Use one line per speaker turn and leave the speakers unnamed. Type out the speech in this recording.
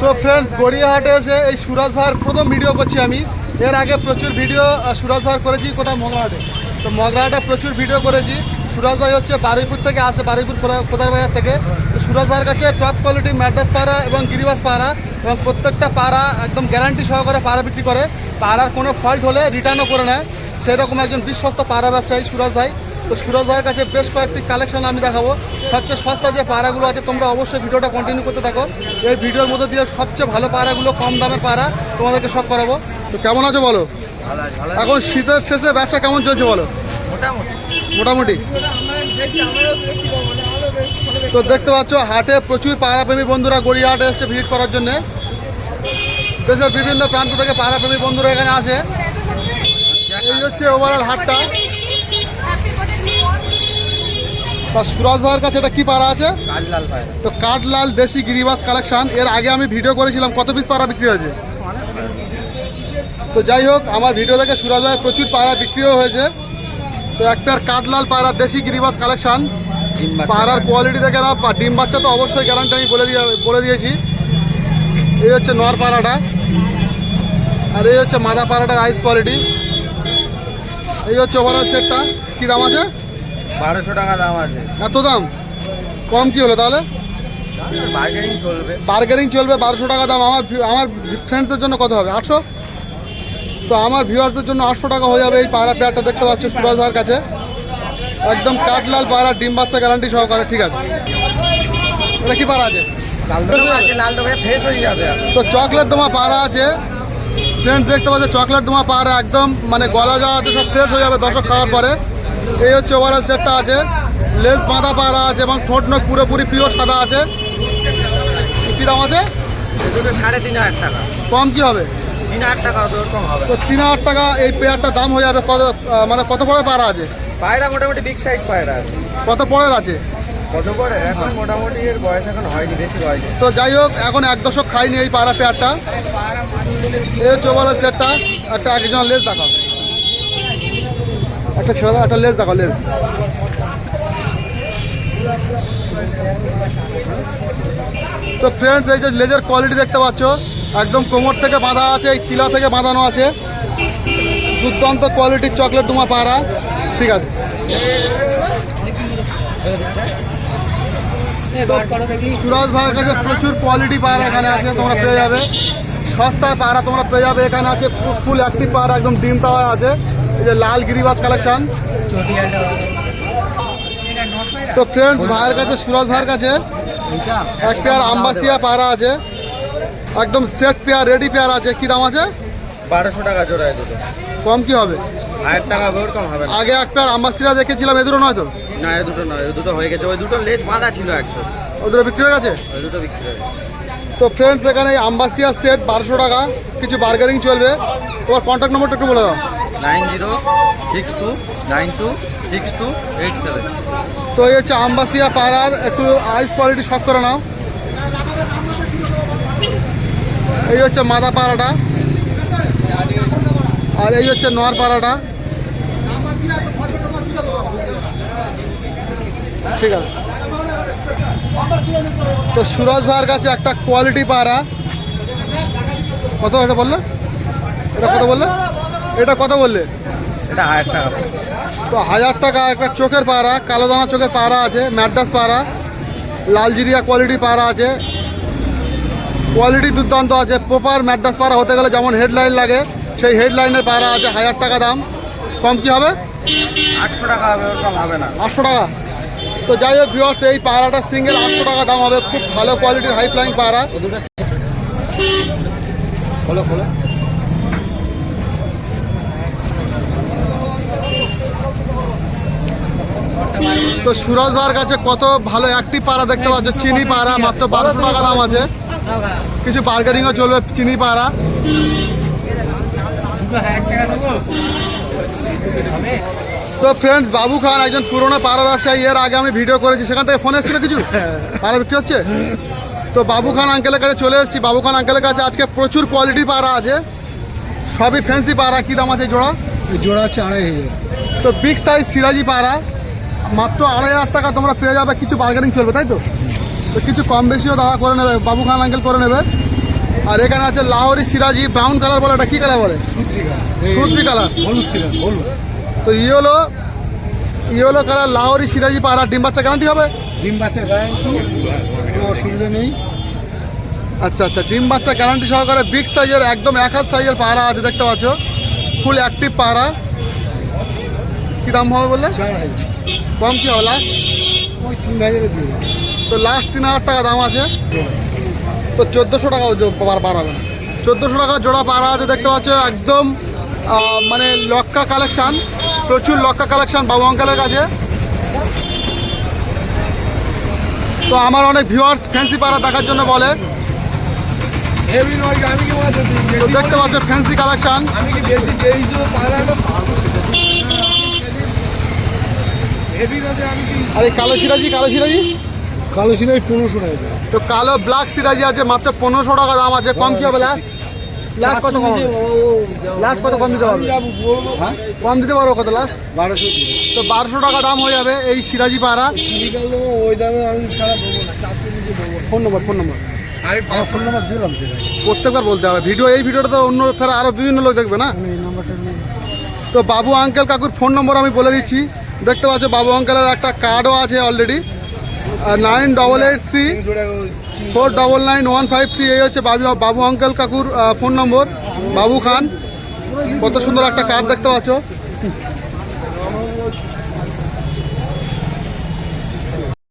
তো ফ্রেন্ডস গড়িয়াহাটে এসে এই সুরাজ ভাইয়ের প্রথম ভিডিও করছি আমি। এর আগে প্রচুর ভিডিও সুরাজ ভাইয়ের করেছি কোথায় মগরাহাটে। তো মগরাহাটে প্রচুর ভিডিও করেছি। সুরাজ ভাই হচ্ছে বারুইপুর থেকে আসে, বারুইপুর কোদা- কোদার বাজার থেকে। সুরাজ ভাইয়ের কাছে টপ কোয়ালিটি ম্যাড্রাস পাড়া এবং গিরিবাস পাড়া এবং প্রত্যেকটা পাড়া একদম গ্যারান্টি সহকারে পাড়া বিক্রি করে। পাড়ার কোনো ফল্ট হলে রিটার্নও করে নেয়। সেরকম একজন বিশ্বস্ত পাড়া ব্যবসায়ী সুরাজ ভাই। তো সুরজ ভাইয়ের কাছে বেশ কয়েকটি কালেকশন আমি দেখাবো। সবচেয়ে সস্তা যে পাড়াগুলো আছে তোমরা অবশ্যই ভিডিওটা কন্টিনিউ করতে থাকো। এই ভিডিওর মধ্যে দিয়ে সবচেয়ে ভালো পাড়াগুলো কম দামের পাড়া তোমাদেরকে সব করাবো। তো কেমন আছো বলো? এখন শীতের শেষে ব্যবসা কেমন চলছে বলো?
মোটামুটি।
মোটামুটি। তো দেখতে পাচ্ছ হাটে প্রচুর পাড়াপ্রেমী বন্ধুরা গড়িয়াহাটে এসছে ভিজিট করার জন্যে। দেশের বিভিন্ন প্রান্ত থেকে পাড়াপ্রেমী বন্ধুরা এখানে আসে। এই হচ্ছে ওভারঅল হাটটা। তা সুরাজ ভাইয়ের কাছে এটা কি পাড়া আছে?
কাজলাল ভাই।
তো কাঠলাল দেশি গিরিবাস কালেকশন। এর আগে আমি ভিডিও করেছিলাম কত পিস পাড়া বিক্রি হয়েছে। তো যাই হোক আমার ভিডিও দেখে সুরাজ ভাই প্রচুর পাড়া বিক্রিও হয়েছে। তো একটা কাঠলাল পাড়া দেশি গিরিবাস কালেকশন। পাড়ার কোয়ালিটি দেখে না ডিম বাচ্চা তো অবশ্যই গ্যারান্টি আমি বলে দিয়ে বলে দিয়েছি। এই হচ্ছে নর পাড়াটা। আর এই হচ্ছে মাদা পাড়াটার আইস কোয়ালিটি এই হচ্ছে ওভারঅল সেটটা কী দাম আছে?
বারোশো টাকা দাম আছে।
এত দাম? কম কি হলো তাহলে?
বার্গেনিং চলবে।
বার্গেনিং চলবে বারোশো টাকা দাম। আমার আমার ফ্রেন্ডসদের জন্য কত হবে? আটশো? তো আমার ভিউয়ার্সদের জন্য আটশো টাকা হয়ে যাবে এই পায়রা পেয়ারটা দেখতে পাচ্ছ সুরজ ভাইয়ের কাছে। একদম কাঠলাল পায়রা ডিম বাচ্চা গ্যারান্টি সহকারে ঠিক আছে? এটা কি পায়রা আছে?
লাল আছে লাল দোকানে ফ্রেশ হয়ে যাবে।
তো চকলেট দোমা পায়রা আছে। ফ্রেন্ডস দেখতে পাচ্ছে চকলেট দোমা পায়রা একদম মানে গলা যা আছে সব ফ্রেশ হয়ে যাবে দর্শক খাওয়ার পরে। এই হচ্ছে ওভারঅল সেটটা আছে। লেস বাঁধা পাড়া আছে এবং ঠোঁট নখ পুরোপুরি পিওর সাদা আছে। কী দাম আছে?
সাড়ে তিন হাজার টাকা।
কম কি হবে?
তিন হাজার টাকা কম হবে।
তো তিন হাজার টাকা এই পেয়ারটার দাম হয়ে যাবে কত মানে কত পড়ে পাড়া আছে?
পায়রা মোটামুটি বিগ সাইজ পায়রা আছে।
কত পড়ের আছে?
কত করে এখন মোটামুটি এর বয়স এখন হয়নি বেশি হয়নি
তো যাই হোক এখন এক দশক খাইনি এই পাড়া পেয়ারটা। এই চোবালের চেয়ারটা একটা একজন লেস দেখাও। একটা ছেলে দাও, একটা লেস দেখাও লেস তো ফ্রেন্ডস এই যে লেজের কোয়ালিটি দেখতে পাচ্ছ একদম কোমর থেকে বাঁধা আছে এই তিলা থেকে বাঁধানো আছে। দুর্দান্ত কোয়ালিটির চকলেট তোমার পাড়া। ঠিক আছে। সুরাজ ভাইয়ের কাছে প্রচুর কোয়ালিটি পায়রা এখানে আছে তোমরা পেয়ে যাবে। সস্তায় পায়রা তোমরা পেয়ে যাবে এখানে আছে ফুল অ্যাক্টিভ পায়রা একদম ডিম তাওয়া আছে। এই যে লাল গিরিবাস কালেকশন তো ফ্রেন্ডস ভাইয়ের কাছে সুরাজ ভাইয়ের কাছে এক পেয়ার আম্বাসিয়া পায়রা আছে। একদম সেট পেয়ার রেডি পেয়ার আছে। কি দাম আছে?
বারোশো টাকা জোড়ায় দুটো।
কম কি হবে?
টাকা কম হবে
আগে এক পেয়ার আম্বাসিয়া দেখেছিলাম এদেরও নয় তো?
না এই দুটো নয় দুটো হয়ে গেছে। ওই দুটো লেজ বাঁধা ছিল একদম।
ওদের বিক্রি হয়ে গেছে?
ওই দুটো বিক্রি হবে
তো ফ্রেন্ডস এখানে আম্বাসিয়ার সেট বারোশো টাকা। কিছু বার্গেনিং চলবে। তোমার কন্ট্যাক্ট নম্বরটা একটু বলে দাও।
Nine zero six two nine two six two eight seven.
তো এই হচ্ছে আম্বাসিয়া পাড়ার একটু আইস কোয়ালিটি শখ করে নাও। এই হচ্ছে মাদা পাড়াটা। আর এই হচ্ছে নোয়ার পাড়াটা। ঠিক আছে। তো সুরজ ভাইয়ের কাছে একটা কোয়ালিটি পাড়া। কত এটা বললে? এটা কত বললে? এটা কত বললে?
এটা হাজার টাকা।
তো হাজার টাকা একটা চোখের পাড়া কালো দানা চোখের পাড়া আছে ম্যাড্রাস পাড়া লালজিরিয়া কোয়ালিটির পাড়া আছে কোয়ালিটি দুর্দান্ত আছে প্রপার ম্যাড্রাস পাড়া হতে গেলে যেমন হেডলাইন লাগে সেই হেডলাইনের পাড়া আছে হাজার টাকা দাম। কম কি হবে?
আটশো টাকা হবে ওর কম হবে না।
আটশো টাকা। তো যাই হোক ভিওর্স এই পাড়াটা সিঙ্গেল আটশো টাকা দাম হবে খুব ভালো কোয়ালিটির হাই ফ্লাইং পাড়া।
খোলো খোলো।
তো সুরজ ভাইয়ের কাছে কত ভালো একটি পাড়া দেখতে পাচ্ছ? চিনি পাড়া মাত্র বারোশো টাকা দাম আছে। কিছু বার্গেনিংও চলবে চিনি পাড়া। তো ফ্রেন্ডস বাবু খান একজন পুরোনো পাড়া ব্যবসায়ী এর আগে আমি ভিডিও করেছি। সেখান থেকে ফোন এসেছিল কিছু? পাড়া বিক্রি হচ্ছে? তো বাবু খান আঙ্কেলের কাছে চলে এসেছি। বাবু খান আঙ্কেলের কাছে আজকে প্রচুর কোয়ালিটি পাড়া আছে। সবই ফ্যান্সি পাড়া। কী দাম আছে জোড়া?
জোড়া হচ্ছে আড়াই হাজার।
তো বিগ সাইজ সিরাজি পাড়া। মাত্র আড়াই হাজার টাকা তোমরা পেয়ে যাবে কিছু বার্গেনিং চলবে তাই তো? তো কিছু কম বেশিও দাদা করে নেবে বাবু খান আঙ্কেল করে নেবে। আর এখানে আছে লাহোরি সিরাজি ব্রাউন কালার বলে এটা কী কালার বলে? সূত্রি কালার
হলুদ ছিল হলুদ।
তো yellow yellow colour Lahori Siraji পাহারা ডিম বাচ্চা গ্যারান্টি হবে?
ডিম বাচ্চার গ্যারান্টি অসুবিধা নেই।
আচ্ছা আচ্ছা ডিম বাচ্চা গ্যারান্টি সহকারে বিগ সাইজের একদম এক হাত সাইজের পাহারা আছে দেখতে পাচ্ছ? ফুল অ্যাক্টিভ পাহারা কী দাম হবে বললে?
চার হাজার।
কম কি হবে লাস্ট
ওই তিন হাজারে দিয়ে
তো লাস্ট তিন হাজার টাকা দাম আছে? তো চোদ্দোশো টাকা পার পার হবে। চোদ্দোশো টাকা জোড়া পাড়া আছে দেখতে পাচ্ছ একদম মানে লক্কা কালেকশান প্রচুর লক্কা কালেকশান বাবু অঙ্কালের কাছে। তো আমার অনেক ভিউয়ার্স ফ্যান্সি পাড়া দেখার জন্য বলে। দেখতে পাচ্ছ ফ্যান্সি কালেকশান
আমি কি বেশি যেই যে পালানো হেভি নয় আমি কি
আর এই কালো সিরাজি কালো সিরাজি?
কালো সিলাই পনেরোশো টাকা
তো কালো ব্ল্যাক সিরাজি আছে মাত্র পনেরোশো টাকা দাম আছে কম কি হবে লাস্ট লাস্ট কত কম লাস্ট কত কম দিতে পারবে?
হ্যাঁ?
কম দিতে পারব কত লাস্ট
বারোশো।
তো বারোশো টাকা দাম হয়ে যাবে এই সিরাজি পাড়া।
ওই দামে আমি ছাড়া দেবো না চারশো নিচে দেবো
ফোন নম্বর ফোন নম্বর।
আমি ফোন নাম্বার দিলাম
প্রত্যেকবার বলতে হবে। ভিডিও এই ভিডিওটা তো অন্য ফের আরও বিভিন্ন লোক দেখবে না?
এই নাম্বারটা
তো বাবু আঙ্কেল কাকুর ফোন নম্বর আমি বলে দিচ্ছি। দেখতে পাচ্ছ বাবু অঙ্কালের একটা কার্ডও আছে already nine double eight three four double nine one five three এই হচ্ছে বাবু বাবু অঙ্কেল কাকুর ফোন নম্বর বাবু খান। কত সুন্দর একটা কার্ড দেখতে পাচ্ছ।